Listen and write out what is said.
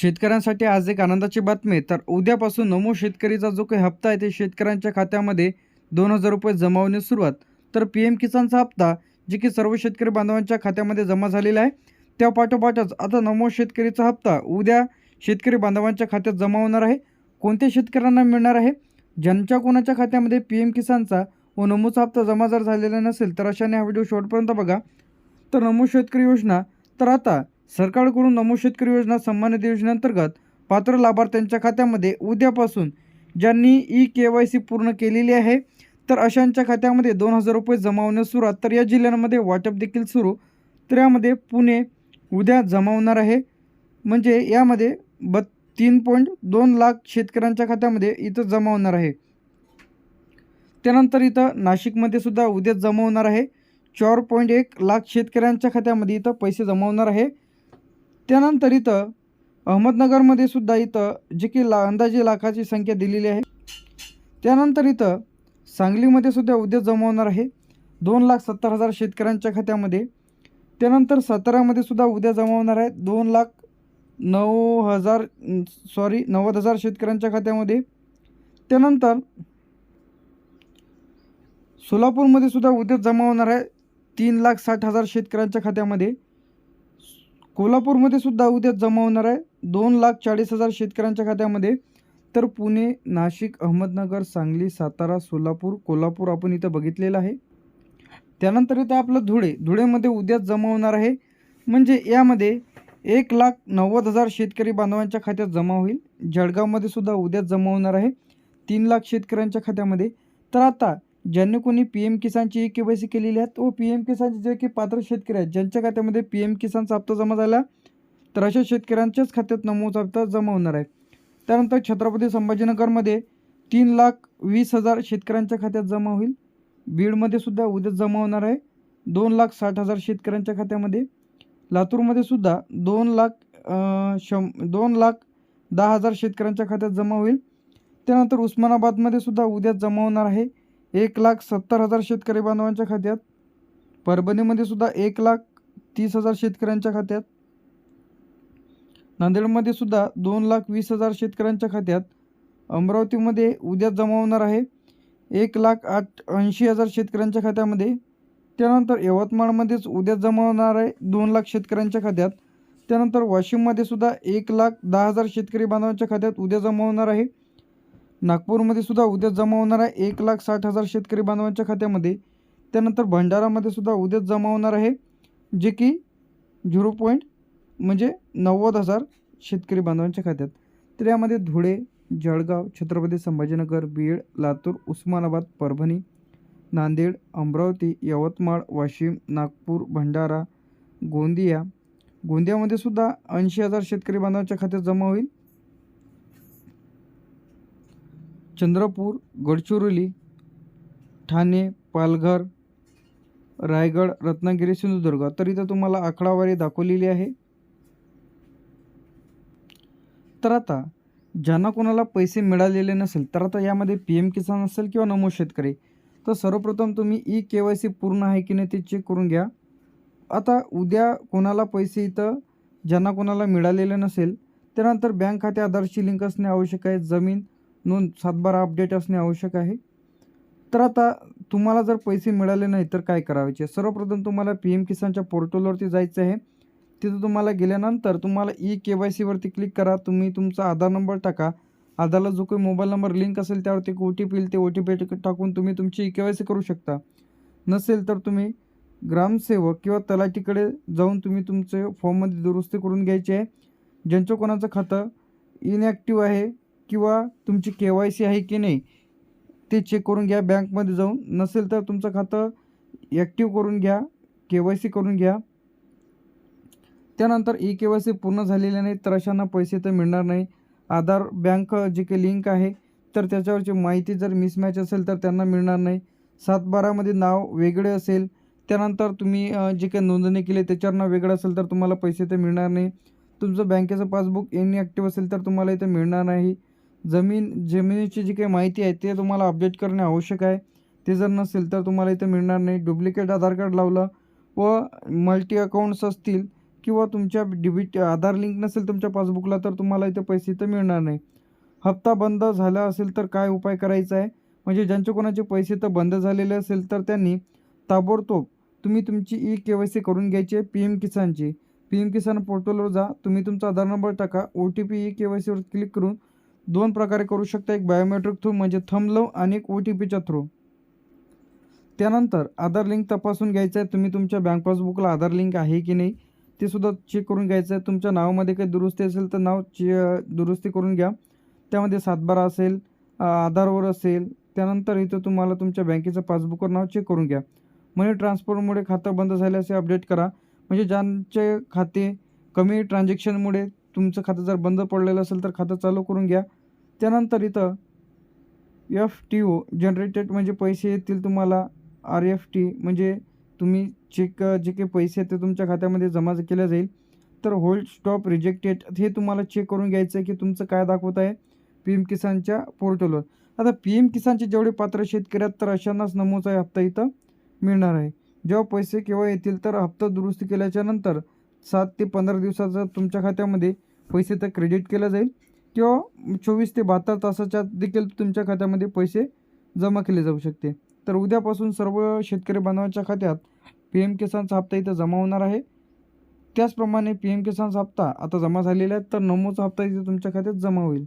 शेतकऱ्यांसाठी आज एक आनंदाची बातमी तर उद्यापासून नमो शेतकरीचा जो काही हप्ता आहे ते शेतकऱ्यांच्या खात्यामध्ये दोन हजार रुपये जमा होण्यास सुरुवात. तर पी एम किसानचा हप्ता जे की सर्व शेतकरी बांधवांच्या खात्यामध्ये जमा झालेला आहे त्या पाठोपाठच आता नमो शेतकरीचा हप्ता उद्या शेतकरी बांधवांच्या खात्यात जमा होणार आहे. कोणत्या शेतकऱ्यांना मिळणार आहे? ज्यांच्या कोणाच्या खात्यामध्ये पी एम किसानचा व नमोचा हप्ता जमा जर झालेला नसेल तर अशाने हा व्हिडिओ शेवटपर्यंत बघा. तर नमो शेतकरी योजना तर आता सरकारकडून नमो शेतकरी योजना सन्मान निधी योजनेअंतर्गत पात्र लाभार्थ्यांच्या खात्यामध्ये उद्यापासून ज्यांनी ई के वाय सी पूर्ण केलेली आहे तर अशांच्या खात्यामध्ये दोन हजार रुपये जमा होण्यास सुरुवात तर या जिल्ह्यांमध्ये वाटप देखील सुरू तर यामध्ये पुणे उद्या जमा होणार आहे. म्हणजे यामध्ये ब तीन पॉईंट दोन लाख शेतकऱ्यांच्या खात्यामध्ये इथं जमा होणार आहे. त्यानंतर इथं नाशिकमध्ये सुद्धा उद्या जमा होणार आहे. चार पॉईंट एक लाख शेतकऱ्यांच्या खात्यामध्ये इथं पैसे जमा होणार आहे. त्यानंतर इथं अहमदनगरमध्ये सुद्धा इथं जे की ला अंदाजे लाखाची संख्या दिलेली आहे. त्यानंतर इथं सांगलीमध्ये सुद्धा उद्या जमा होणार आहे. दोन लाख सत्तर हजार शेतकऱ्यांच्या खात्यामध्ये. त्यानंतर साताऱ्यामध्ये सुद्धा उद्या जमा होणार आहे. दोन लाख नऊ हजार सॉरी नव्वद हजार शेतकऱ्यांच्या खात्यामध्ये. त्यानंतर सोलापूरमध्ये सुद्धा उद्या जमा होणार आहे. तीन लाख साठ हजार शेतकऱ्यांच्या खात्यामध्ये. कोल्हापूरमध्ये सुद्धा उद्या जमा होणार आहे. दोन लाख चाळीस हजार शेतकऱ्यांच्या खात्यामध्ये. तर पुणे नाशिक अहमदनगर सांगली सातारा सोलापूर कोल्हापूर आपण इथं बघितलेलं आहे. त्यानंतर इथं आपलं धुळे. धुळेमध्ये उद्याच जमा होणार आहे. म्हणजे यामध्ये एक लाख नव्वद हजार शेतकरी बांधवांच्या खात्यात जमा होईल. जळगावमध्ये सुद्धा उद्याच जमा होणार आहे. तीन लाख शेतकऱ्यांच्या खात्यामध्ये. तर आता ज्यांनी कोणी पी एम किसानची ई के वाय सी केलेली आहेत व पी एम किसानचे जे की पात्र शेतकरी आहेत ज्यांच्या खात्यामध्ये पी एम किसानचा हप्ता जमा झाला तर अशा शेतकऱ्यांच्याच खात्यात नमोचा हप्ता जमा होणार आहे. त्यानंतर छत्रपती संभाजीनगरमध्ये तीन लाख वीस हजार शेतकऱ्यांच्या खात्यात जमा होईल. बीडमध्ये सुद्धा उद्या जमा होणार आहे. दोन लाख साठ हजार शेतकऱ्यांच्या खात्यामध्ये. लातूरमध्ये सुद्धा दोन लाख शं दोन लाख दहा हजार शेतकऱ्यांच्या खात्यात जमा होईल. त्यानंतर उस्मानाबादमध्ये सुद्धा उद्या जमा होणार आहे. एक लाख सत्तर हजार शेतकरी बांधवांच्या खात्यात. परभणीमध्ये सुद्धा एक लाख तीस हजार शेतकऱ्यांच्या खात्यात. नांदेडमध्ये सुद्धा दोन लाख वीस हजार शेतकऱ्यांच्या खात्यात. अमरावतीमध्ये उद्या जमा होणार आहे एक लाख आठ ऐंशी हजार शेतकऱ्यांच्या खात्यामध्ये. त्यानंतर यवतमाळमध्येच उद्या जमा होणार आहे दोन लाख शेतकऱ्यांच्या खात्यात. त्यानंतर वाशिममध्ये सुद्धा एक लाख दहा हजार शेतकरी बांधवांच्या खात्यात उद्या जमा होणार आहे. नागपूरमध्ये सुद्धा उद्या जमा होणार आहे एक लाख साठ हजार शेतकरी बांधवांच्या खात्यामध्ये त्यानंतर भंडारामध्ये सुद्धा उद्याच जमा होणार आहे जे की झिरो पॉईंट म्हणजे नव्वद हजार शेतकरी बांधवांच्या खात्यात. तर यामध्ये धुळे जळगाव छत्रपती संभाजीनगर बीड लातूर उस्मानाबाद परभणी नांदेड अमरावती यवतमाळ वाशिम नागपूर भंडारा गोंदिया. गोंदियामध्ये सुद्धा ऐंशी हजार शेतकरी बांधवांच्या खात्यात जमा होईल. चंद्रपूर गडचिरोली ठाणे पालघर रायगड रत्नागिरी सिंधुदुर्ग. तर इथं तुम्हाला आकडावारी दाखवलेली आहे. तर आता ज्यांना कोणाला पैसे मिळालेले नसेल तर आता यामध्ये पी एम किसान असेल किंवा नमो शेतकरी तर सर्वप्रथम तुम्ही ई के वाय सी पूर्ण आहे की नाही ते चेक करून घ्या. आता उद्या कोणाला पैसे इथं ज्यांना कोणाला मिळालेले नसेल त्यानंतर बँक खाते आधारशी लिंक असणे आवश्यक आहे. जमीन नोंद सातबारा अपडेट असणे आवश्यक आहे. तर आता तुम्हाला जर पैसे मिळाले नाही तर काय करायचे? सर्वप्रथम तुम्हाला पी एम किसानच्या पोर्टलवरती जायचं आहे. तिथं तुम्हाला गेल्यानंतर तुम्हाला ई के वाय सीवरती क्लिक करा. तुम्ही तुमचा आधार नंबर टाका. आधारला जो काही मोबाईल नंबर लिंक असेल त्यावरती एक ओ टी पी येईल. ते ओ टी पी टाकून तुम्ही तुमची ई के वाय सी करू शकता. नसेल तर तुम्ही ग्रामसेवक किंवा तलाठीकडे जाऊन तुम्ही तुमचे फॉर्ममध्ये दुरुस्ती करून घ्यायची आहे. ज्यांचं कोणाचं खातं इनॲक्टिव्ह आहे किंवा तुमची के वाय सी आहे की नाही ते चेक करून घ्या बँकमध्ये जाऊन. नसेल तर तुमचं खातं ॲक्टिव्ह करून घ्या के वाय सी करून घ्या. त्यानंतर ई के वाय सी पूर्ण झालेले नाही तर अशांना पैसे तर मिळणार नाही. आधार बँक जे काही लिंक आहे तर त्याच्यावरची माहिती जर मिसमॅच असेल तर त्यांना मिळणार नाही. सातबारामध्ये नाव वेगळे असेल त्यानंतर तुम्ही जे काही नोंदणी केली त्याच्यावर नाव वेगळं असेल तर तुम्हाला पैसे तर मिळणार नाही. तुमचं बँकेचं पासबुक इनॲक्टिव्ह असेल तर तुम्हाला इथं मिळणार नाही. जमीन जमिनीची जी काही माहिती आहे ते तुम्हाला अपडेट करणे आवश्यक आहे. ते जर नसेल तर तुम्हाला इथं मिळणार नाही. डुप्लिकेट आधार कार्ड लावलं व मल्टी अकाउंट्स असतील किंवा तुमच्या डिबिट आधार लिंक नसेल तुमच्या पासबुकला तर तुम्हाला इथे पैसे इथं मिळणार नाही. हप्ता बंद झाला असेल तर काय उपाय करायचा आहे? म्हणजे ज्यांचे कोणाचे पैसे तर बंद झालेले असेल तर त्यांनी ताबडतोब तुम्ही तुमची ई के वाय सी करून घ्यायची आहे पी एम किसानची. पी एम किसान पोर्टलवर जा. तुम्ही तुमचा आधार नंबर टाका. ओ टी पी ई के वाय सीवर क्लिक करून दोन प्रकारे करू शकता. एक बायोमेट्रिक थ्रू म्हणजे थंबलव आणि एक ओ टी पीच्या थ्रू त्यानंतर आधार लिंक तपासून घ्यायचं आहे. तुम्ही तुमच्या बँक पासबुकला आधार लिंक आहे की नाही ते सुद्धा चेक करून घ्यायचं आहे. तुमच्या नावामध्ये काही दुरुस्ती असेल तर नाव चे दुरुस्ती करून घ्या. त्यामध्ये सातबारा असेल आधारवर असेल. त्यानंतर इथं तुम्हाला तुमच्या बँकेचं पासबुकवर नाव चेक करून घ्या. मनी ट्रान्सफरमुळे खातं बंद झाल्यास असे अपडेट करा. म्हणजे ज्यांचे खाते कमी ट्रान्झॅक्शनमुळे तुमचं खातं जर बंद पडलेलं असेल तर खातं चालू करून घ्या. त्यानंतर इथं एफ टी ओ जनरेटेड म्हणजे पैसे येतील तुम्हाला. आर एफ टी म्हणजे तुम्ही चेक जे काही पैसे आहेत ते तुमच्या खात्यामध्ये जमा केल्या जाईल. तर होल्ड स्टॉप रिजेक्टेड हे तुम्हाला चेक करून घ्यायचं आहे की तुमचं काय दाखवत आहे पी एम किसानच्या पोर्टलवर आता पी एम किसानचे जेवढे पात्र शेतकरी आहेत तर अशांनाच नमूचा हप्ता इथं मिळणार आहे. जेव्हा पैसे केव्हा येतील तर हप्ता दुरुस्ती केल्याच्यानंतर सात ते पंधरा दिवसाचा तुमच्या खात्यामध्ये पैसे तर क्रेडिट केलं जाईल. किंवा चोवीस ते बहात्तर तासाच्या देखील तुमच्या खात्यामध्ये पैसे जमा केले जाऊ शकते. तर उद्यापासून सर्व शेतकरी बांधवांच्या खात्यात पी एम किसानचा हप्ता इथं जमा होणार आहे. त्याचप्रमाणे पी एम किसानचा हप्ता आता जमा झालेला आहे तर नमोचा हप्ता इथे तुमच्या खात्यात जमा होईल.